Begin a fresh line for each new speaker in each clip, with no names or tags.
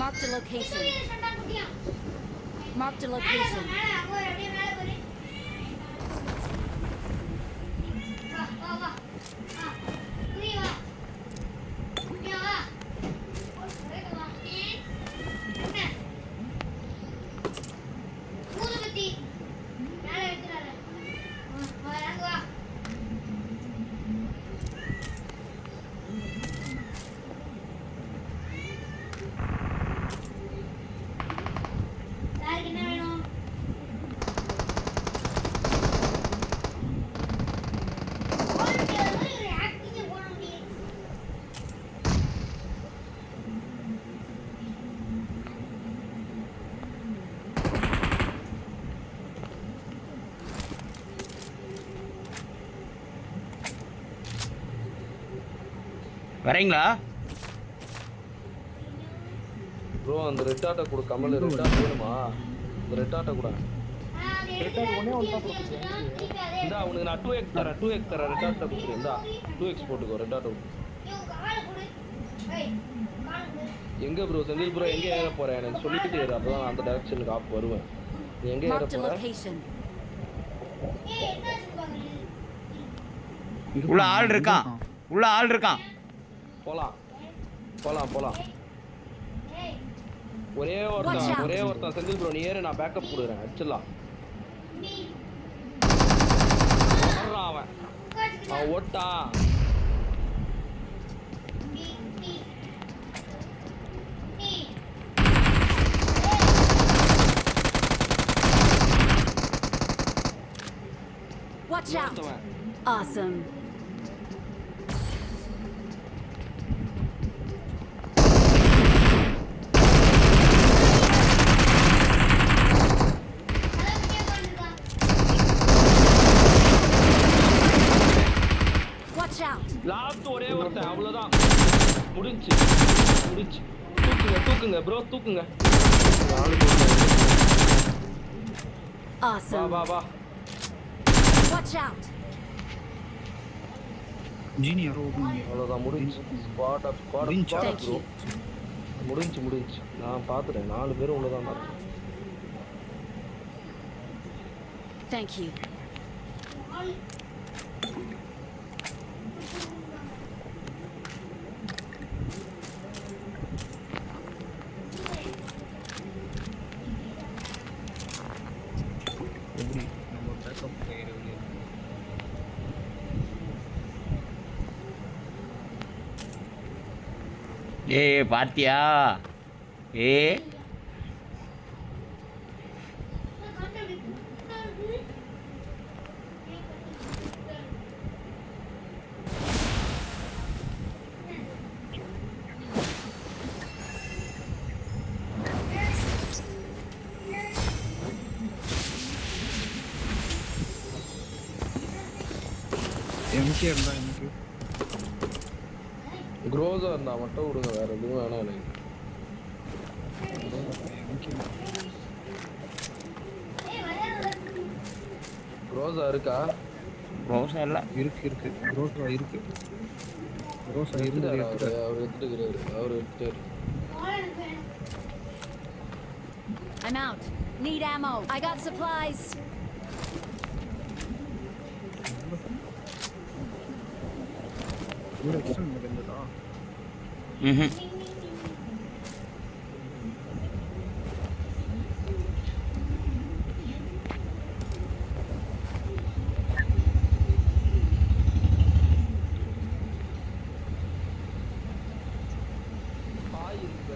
Marked a location. Marked a location.
வரீங்களா
bro அந்த red ஆட்டை கொடு கமல். ரெட் ஆட் வேணுமா? அந்த ரெட் ஆட்டை கூட.
ஆ, அது எடுத்து
ஒண்ணே ஒண்ணு தான்
திருப்பி வச்சுட்டோம். திருப்பி அதே
இந்தா உனக்கு நான் டூ எக்ஸ் தரேன் டூ எக்ஸ் தரேன் ரெட் ஆட்டை கொடுத்துரு இந்தா. டூ எக்ஸ் போட்டுக்கோ ரெட் ஆட்டை எங்க ப்ரோ செந்தில் ப்ரோ எங்க ஏற போறேன் எனக்கு சொல்லிட்டு இரு அப்பதான் நான் அந்த டைரக்ஷனுக்கு ஆப் வருவேன். எங்க ஏற போற?
உள்ள ஆள் இருக்கான் உள்ள ஆள் இருக்கான்
போலாம். போலாம் போலாம்.
ஏய்
ஒரே
Watch
ஒருத்தன்
out.
ஒரே ஒருத்தன் செந்தில் ப்ரோ நீ ஏறு நான் பேக்கப் கொடுக்குறேன். அடிச்சிடலாம்.
நீ
வர்றான் அவன்.
உட்கார்ந்துக்கிட்டு
அவன் ஓட்டான்.
நீ நீ நீ
Watch out.
ஒருத்தவன்
Awesome.
கலப்பையா உட்கார்ந்துருக்கான்
Watch out.
லாஸ்ட் ஒரே ஒருத்தன் அவ்வளவுதான். முடிஞ்சு முடிஞ்சு. தூக்குங்க தூக்குங்க ப்ரோ தூக்குங்க. வா. வா வா.
Watch out.
ஜீனி யாரோ
அவ்வளவுதான் முடிஞ்சு. ஸ்குவாட் அப் ஸ்குவாட் அப்
முடிஞ்சா?
Squad bro. முடிஞ்சு முடிஞ்சு. நான் பார்த்துட்டேன் நாலு பேரும் உள்ளதான் பார்த்தேன்
Thank
ஏ பாத்தியா ஏ
எம்கே இருந்தா
க்ரோஸா இருந்தா மட்டும் விடுங்க வேற எதுவும் வேணாம் எனக்கு. க்ரோஸா இருக்கா?
ரோசா இல்ல.
இருக்கு இருக்கு. ரோசா இருக்கு. ரோசா இருந்து
அவர் எடுத்துக்கிறாரு அவர் எடுத்துட்டாரு.
I'm out. Need ammo. I got supplies.
Mm-hmm.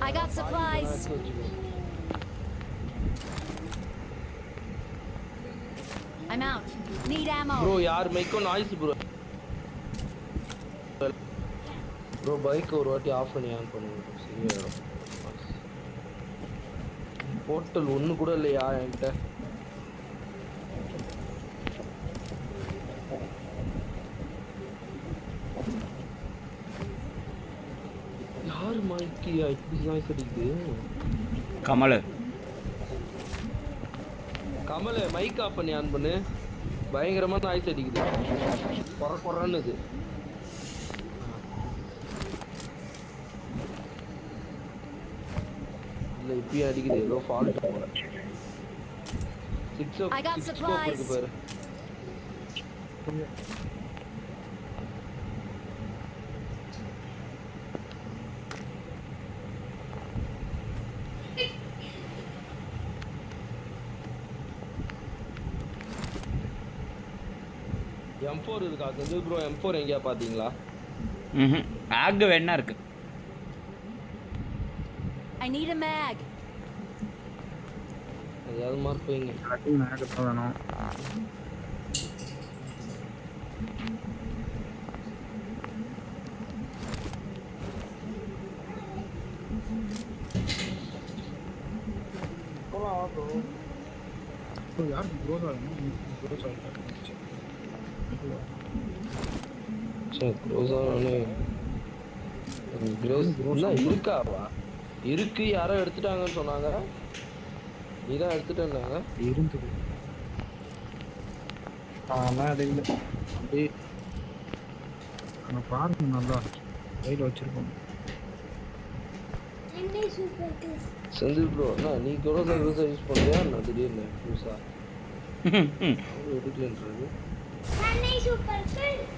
I got supplies. I'm out. Need ammo.
Bro, yar, make a noise, bro. Bro bike ஒரு வாட்டி ஆஃப் பண்ணி ஆன் பண்ணுங்க bro. சரியாயிடும் போர்ட்டல் ஒன்று கூட இல்லையா என்கிட்ட? யார் மைக்கியா இப்படி நாய்ஸ் அடிக்குது
கமல்.
கமல் மைக் ஆஃப் பண்ணி ஆன் பண்ணு. பயங்கரமா நாய்ஸ் அடிக்குது. குற குறன்னு இல்ல இப்பயும் அடிக்குது. ஏதோ ஃபால்ட் போல six
I got
six scope இருக்கு. பாரு. எம் ஃபோர் இருக்கா? செந்தில் ப்ரோ எம் ஃபோர் எங்கேயா பார்த்தீங்களா
ம் ஆகு வேணா இருக்கு?
I need a mag.
எதாவது மார்க் வைங்க.
எல்லாத்தையும் மேக வேணும்.
சரி? க்ளோஸ் ஆனே க்ளோஸ் என்ன இருக்காவா இருக்கு யாரோ எடுத்துட்டாங்கன்னு சொன்னாங்க. நீதான் எடுத்துட்டேன்னாங்க
இருந்தது. ஆனால் அது இல்லை. அப்படியே அங்கே பாருங்க நல்லா. கையில் வச்சுருக்கோம்.
Chennai super kings
Senthil bro என்ன நீ கூட க்ளோஸ் யூஸ் பண்ணுறியா என்ன திடீர்னு புதுசா. அவங்க எடுக்கலன்றது
சென்னை சூப்பர் கிங்ஸ்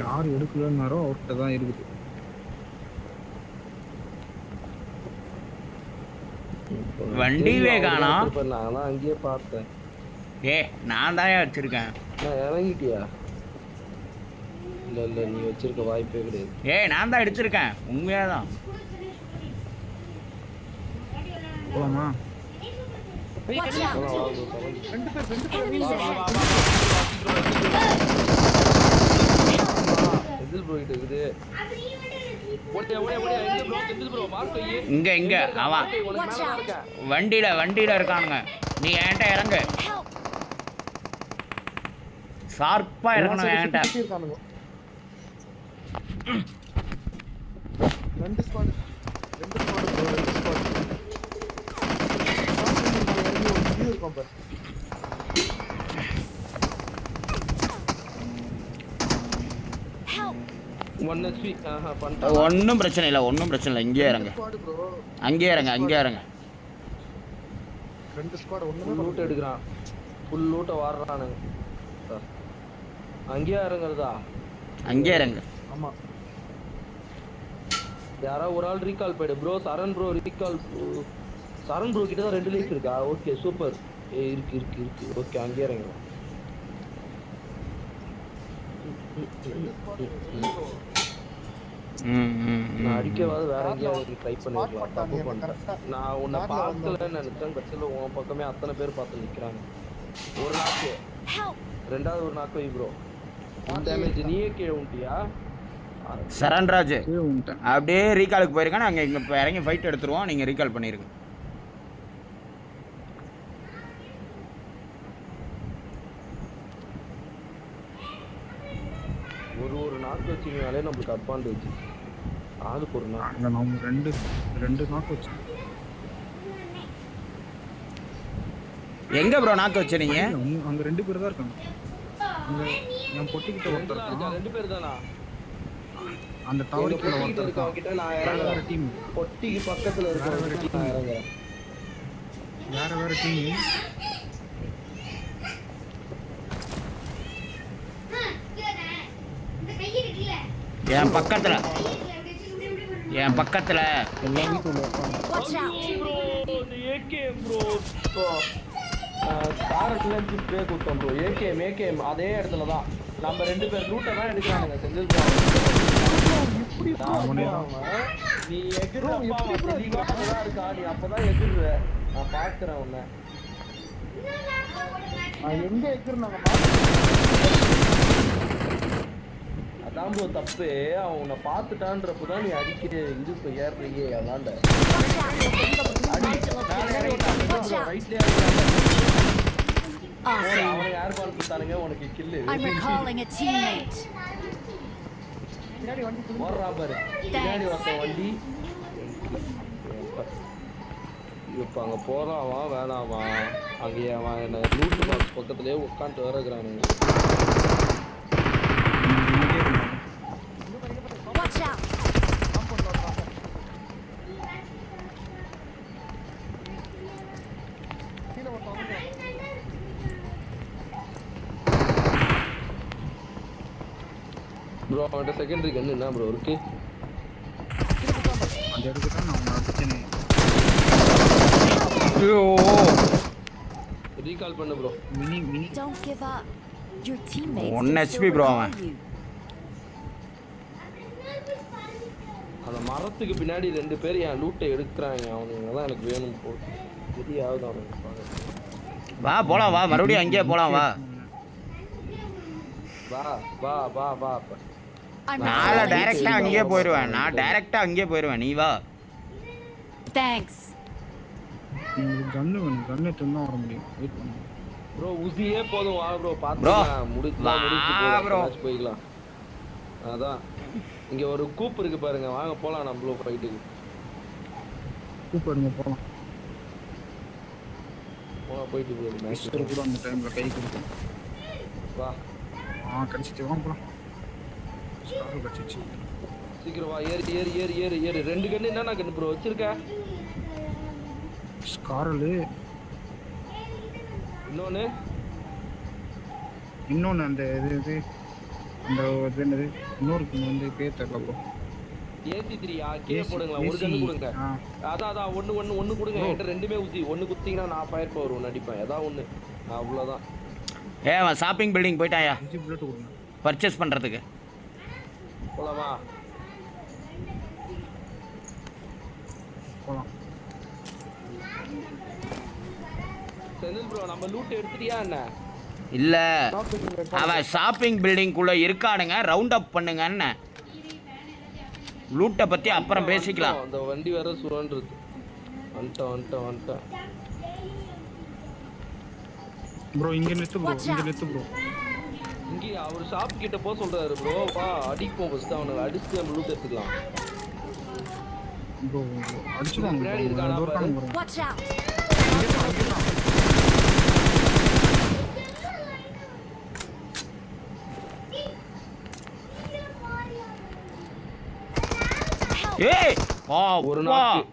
யார் எடுக்கலன்னாரோ அவர்கிட்ட தான் இருக்குது.
வண்டியவே காணோம்.
இப்போ நான் தான் அங்கேயே பார்த்தேன்
ஏ நான் தான் வச்சிருக்கேன்
நான் இறங்கிட்டியா இல்ல இல்ல நீ வச்சிருக்க வாய்ப்பே கிடையாது
ஏய் நான் தான் எடுத்திருக்கேன் உண்மையாக தான்
ப்ரோ கிட்ட இருக்குது ப்ரோ
இங்க இங்க அவன். வண்டியில வண்டியில இருக்கானுங்க. நீ என்கிட்ட இறங்கு. ஷார்ப்பா இறங்கணும் என்கிட்ட.
ரெண்டு ஸ்குவாட் ரெண்டு ஸ்குவாட் ப்ரோ ரெண்டு ஸ்குவாட் இருக்கும் பாரு
Help.
ஒன் ஹெச்பி ஆஹா பண்ணிட்டான்
ஒன்றும் பிரச்சனை இல்லை ஒன்றும் பிரச்சனை இல்லை. இங்கேயே இறங்க. அங்கேயே இறங்க அங்கேயே இறங்க.
ரெண்டு ஸ்குவாட் ஒண்ணுமே
ஃபுல் லூட் எடுக்கிறான். ஃபுல் லூட்டை வாடுறானுங்க. அங்கேயே இறங்குறதா?
அங்கேயே இறங்க.
ஆமா.
யாரோ ஒரு ஆள் ரீகால் போயிடு. Bro Charan bro recall Charan bro கிட்ட தான் ரெண்டு லைஃப் இருக்கா? ஓகே சூப்பர் ஏ இருக்கு இருக்கு இருக்கு. ஓகே அங்கேயே இறங்குறோம்
ம் ம்
நான் அடிக்கவாது வேற எங்கேயாவது ட்ரை பண்ணிருக்கலாம். தப்பு பண்ணிட்டேன். நான் உன்னை பார்க்கலன்னு நினைச்சேன் கட்சியில் உன் பக்கமே அத்தனை பேர் பார்த்து நிக்கிறாங்க. ஒரு நாக்கு. ரெண்டாவது ஒரு நாக்கு வை ப்ரோ டேமேஜ் நீயே கீழே உண்டியா
சரண்ராஜ் அப்படியே ரீகாலுக்கு போயிருக்கேன். நாங்கள் இங்கே இப்போ இறங்கி ஃபைட் எடுத்துருவோம். நீங்கள் ரீகால் பண்ணிருங்க
ஒரு ஒரு நாக்கு வச்சிங்கனாலே நம்மளுக்கு அட்வான்டேஜ் ஆளுக்கு ஒரு
அங்கே நம்ம ரெண்டு ரெண்டு நாக்கு வச்சு.
எங்கே ப்ரோ நாக்கு வச்சுறீங்க
அங்கே ரெண்டு பேர் தான் இருக்காங்க. அங்கே என் பொட்டிக்கிட்ட ஒருத்தர்
ரெண்டு
இருக்கான்.
ரெண்டு பேர் தானா?
அந்த டவருக்குள்ள
பொட்டிக்கிட்ட
ஒருத்தர் இருக்கான்.
கிட்ட நான்
வேற வேற டீம்
பொட்டிக்கு பக்கத்துல இருக்கிறவங்க கிட்ட நான் இறங்குறேன்.
வேற வேற டீம்
இந்த கையை கீழ
என் பக்கத்தில். என் பக்கத்தில்.
இருக்காங்க
Watch out.
Bro AKM bro bro AKM அதே இடத்துல தான். நம்ம ரெண்டு பேர் ரூட்டை தான் எடுக்கிறானுங்க செந்தில் ப்ரோ
அவனே
நீ எகிரப்பா தெளிவாக தான் இருக்கா நீ அப்பதான் எகிர்ற. நான் பார்க்கிறேன் உன்னை.
நான் எங்க இருக்கிறாங்க
அதான் ப்ரோ தப்பு அவன் உன்னை பார்த்துட்டான்றப்ப தான் நீ அடிக்கிற இது இப்போ ஏறுறீங்க அதாண்ட. அவனுக்கு யார் பால் கொடுத்தானுங்க? உனக்கு கில்லு ஓடுறா பாரு. பின்னாடி ஒருத்தன் வண்டி. இப்போ அங்கே போகிறான் வேணாமா அங்கேயே அவன் என்ன லூட்டு பாக்ஸ் பக்கத்துலேயே உட்காந்துட்டு வேற இருக்கிறானுங்க. ப்ரோ அவன்கிட்ட செகண்டரி கன் என்ன ப்ரோ இருக்கு?
அந்த இடத்துக்கு தான் நான் அடிச்சேனே
ஐயோ.
ரீகால் பண்ணு bro
mini mini
Don't give up. Your teammates
One
can
HP
still
bro,
recall
அவன்.
அந்த மரத்துக்கு பின்னாடி ரெண்டு பேர் என் லூட்டை எடுக்கிறாங்க. அவனுங்க தான் எனக்கு வேணும் போ தெரியாது அவனுக்கு பாரு.
வா போலாம் வா. மறுபடியும் அங்கேயே போலாம் வா
வா வா வா வா.
நான் டைரக்டா. அங்கேயே போயிடுவேன் நான் டைரக்டா அங்கேயே போயிடுவேன் நீ வா.
வேணும். எடுத்து வர முடியும். வெயிட் பண்ணுங்க
ப்ரோ உசியே போதும். வா ப்ரோ முடிச்சுலாம்
வா.
முடிச்சு போய்க்கலாம். அதான். இங்க ஒரு கூப் இருக்கு பாருங்க. வாங்க போலாம் நம்மளும் ஃபைட்டுக்கு போனா போயிட்டு போகுது மேட்ச்
மிஸ்டர் கூட அந்த டைமில் கை கொடுக்கும்
வா.
ஆ கடிச்சிட்டு வாங்க போகலாம் ஸ்டார் கடிச்சிச்சு
சீக்கிரம் வா ஏறு ஏறு ஏறு ஏறு ஏறு. ரெண்டு கண்ணு என்னண்ணா கண்ணு ப்ரோ வச்சிருக்க?
ஸ்காரலு
இன்னொன்னு?
இன்னொன்று அந்த இது இது அந்த இது என்னது? இன்னொரு வந்து பேர் தெரியல ப்ரோ.
ஏசி த்ரீயா கே போடுங்களா ஒரு கண்ணு கொடுங்க. அதான் அதான் ஒண்ணு ஒண்ணு ஒண்ணு கொடுங்க. என்கிட்ட ரெண்டுமே ஊசி. ஒண்ணு குத்திங்கன்னா நான் ஃபயர் பவர் ஒன்று அடிப்பேன். ஏதாவது ஒண்ணு. அவ்வளவுதான்.
ஏ ஷாப்பிங் பில்டிங் போயிட்டாயா
அஞ்சு புல்லட் கொடுங்க.
பர்ச்சேஸ் பண்றதுக்கு.
போலாமா?
போகலாம்
செந்தில் ப்ரோ நம்ம லூட் எடுத்துட்டியா என்ன?
இல்ல. அவன் ஷாப்பிங் பில்டிங்குள்ள இருக்கானுங்க. ரவுண்ட் அப் பண்ணுங்கன்னு லூட்டை பத்தி அப்புறம் பேசிக்கலாம்.
அந்த வண்டி வேற சுரன்றது வந்துட்டேன் வந்துட்டேன் வந்துட்டேன்
ப்ரோ இங்கே நிறுத்து ப்ரோ இங்கே. நிறுத்து ப்ரோ
இங்கே அவர் ஷாப் கிட்ட போக சொல்றாரு ப்ரோ வா அடிப்போம் ஃபர்ஸ்ட் அவனை அடிச்சு நம்ம லூட் எடுத்துக்கலாம்.
ப்ரோ
இருக்கானா பாரு.
ஏய் ஆ
ஒரு
வா.
நாக்கு.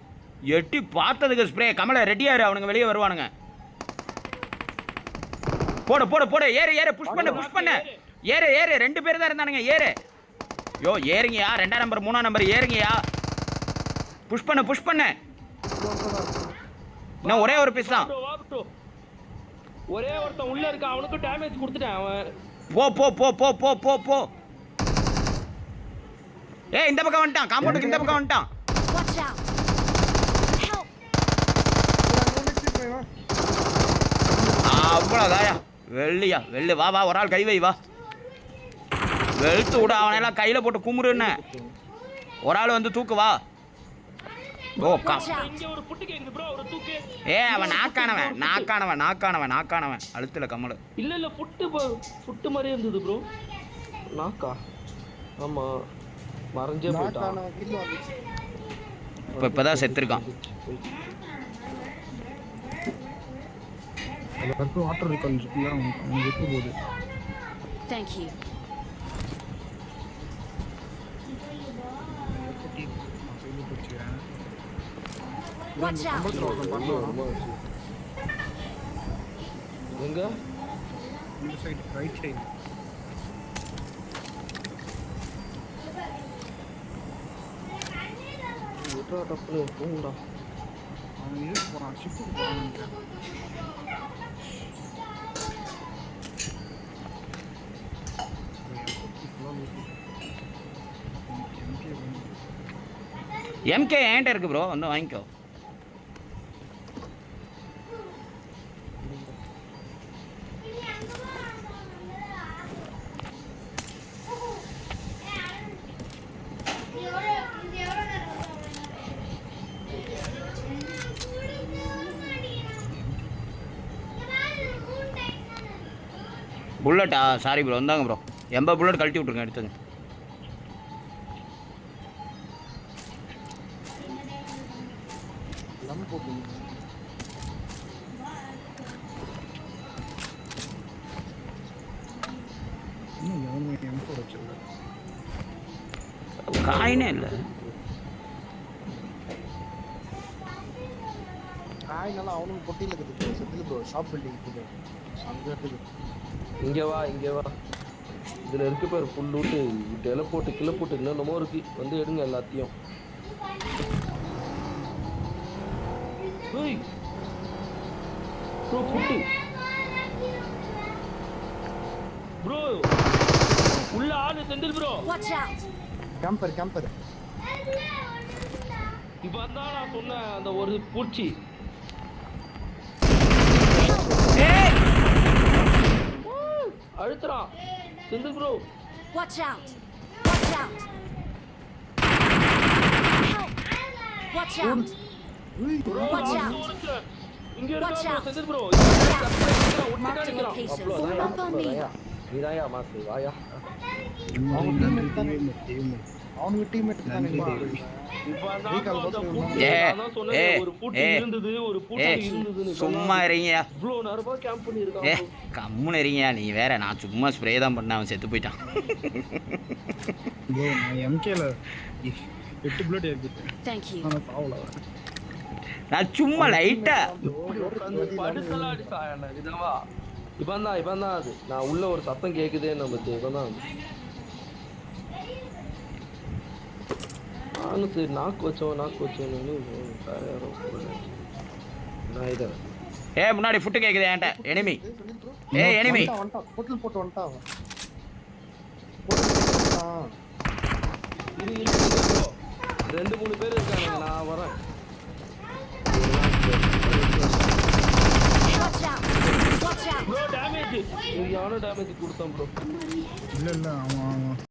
எட்டி பார்த்ததுக்கு ஸ்ப்ரே கமல ரெடியாரு அவனுங்க வெளியே வருவானுங்க. போடு போடு போடு. ஏறு ஏறு புஷ் பண்ணு புஷ் பண்ணு. ஏறு ஏறு. ரெண்டு பேர் தான் இருந்தானுங்க ஏறு. யோ ஏறுங்கயா ரெண்டாம் நம்பர் மூணாம் நம்பர் ஏறுங்கயா புஷ் பண்ணு புஷ் பண்ணு. இன்னும் ஒரே ஒரு பீஸ் தான்.
ஒரே ஒருத்தன் உள்ள இருக்கான். அவனுக்கும் டேமேஜ் கொடுத்துட்டேன் அவன்.
போ போ போ போ போ போ போ. ஏய் இந்த பக்கம் வந்துட்டான். காம்பவுண்டுக்கு இந்த பக்கம் வந்துட்டான். அவ்வளோதாயா வெள்ளியா? வெள்ளி. வா வா ஒரு ஆள் கை வை வா. வெளுத்து விட அவனெல்லாம் கையில் போட்டு குமுறுன்னு ஒரு ஆள் வந்து தூக்கு வா. ஓ கா
Watch out.
இங்க ஒரு புட்டு கேக்குது ப்ரோ ஒரு தூக்கு
ஏ அவன் நாக்கானவன் நாக்கானவன் நாக்கானவன் நாக்கானவன். அழுத்துல கம்மலு
இல்ல இல்ல புட்டு புட்டு மாதிரியே இருந்தது ப்ரோ நாக்கா? ஆமா. மறைஞ்சே போயிட்டான்.
இப்போ இப்போ தான் செத்துருக்கான்
அதில் இருக்க வாட்டர் ரிகால் இருக்குல்ல அவங்க அவங்க விட்டு போகுது பிடிச்சிக்கிறேன்
Watch out.
எங்க?
இந்த சைடு ரைட் சைடு
விட்றா டப்புனு போங்கடா
அவன் இதுக்கு போகிறான் ஷிப்புக்கு போகிறான்னு
எம்கே என்கிட்ட இருக்கு ப்ரோ வந்து வாங்கிக்கோ. புல்லட்டா சாரி ப்ரோ வந்தாங்க ப்ரோ எண்பது புல்லட் கழட்டி விட்ருங்க எடுத்துங்க. காயினே இல்லை
காய்னால அவனுக்கு பொட்டியில் இருக்குது. செத்தில் ப்ரோ ஷாப் பில்டிங் இருக்குது அங்கே இருக்குது.
இங்க வா இங்க வா. இதுல இருக்கு பேர் ஃபுல் போட்டு கிளை போட்டு என்னென்னமோ இருக்கு. வந்து எடுங்க எல்லாத்தையும். ப்ரோ புட்டு ப்ரோ உள்ள ஆளு செந்தில் ப்ரோ!
கேம்பர் கேம்பர்
இப்போ தான் நான் சொன்ன அந்த ஒரு பூச்சி.
ஏய்
அழுத்துறான். Senthil bro
Watch out! Watch out! Watch out!
Bro
Watch
நான்
out.
தூரத்துல- இங்க
Watch
இருக்கா
out.
Senthil bro
Mark the location.
நீதாயா மாசு வாயா.
அவனுக்கு டீம்மேட் தானே
சும்மா இருங்கயா ஏ கம்முன்னு இருங்கயா நீ வேற நான் சும்மா ஸ்ப்ரே தான் பண்ணேன். அவன் செத்து போயிட்டான்.
எம்கேல எட்டு புல்லட்
நான் சும்மா லைட்டா
இவன் தான் இவன் தான் அது. நான் உள்ள ஒரு சத்தம் கேக்குதே நம்ம இவன் தான் நானும் சரி நாக்கு வச்சோம் நாக்கு வச்சோன்னு வேற யாரோ. நான் இதை
ஏ முன்னாடி ஃபுட்டு கேக்குது என்கிட்ட. எனிமி. ஏ எனிமி.
பொட்டில் போட்டு வந்துட்டான்.
ரெண்டு மூணு பேர் இருக்காங்க நான் வரேன்
Watch out! Watch out!
Bro damage யாரும் டேமேஜ் கொடுத்தேன் ப்ரோ
இல்லை இல்லை அவன் அவன்.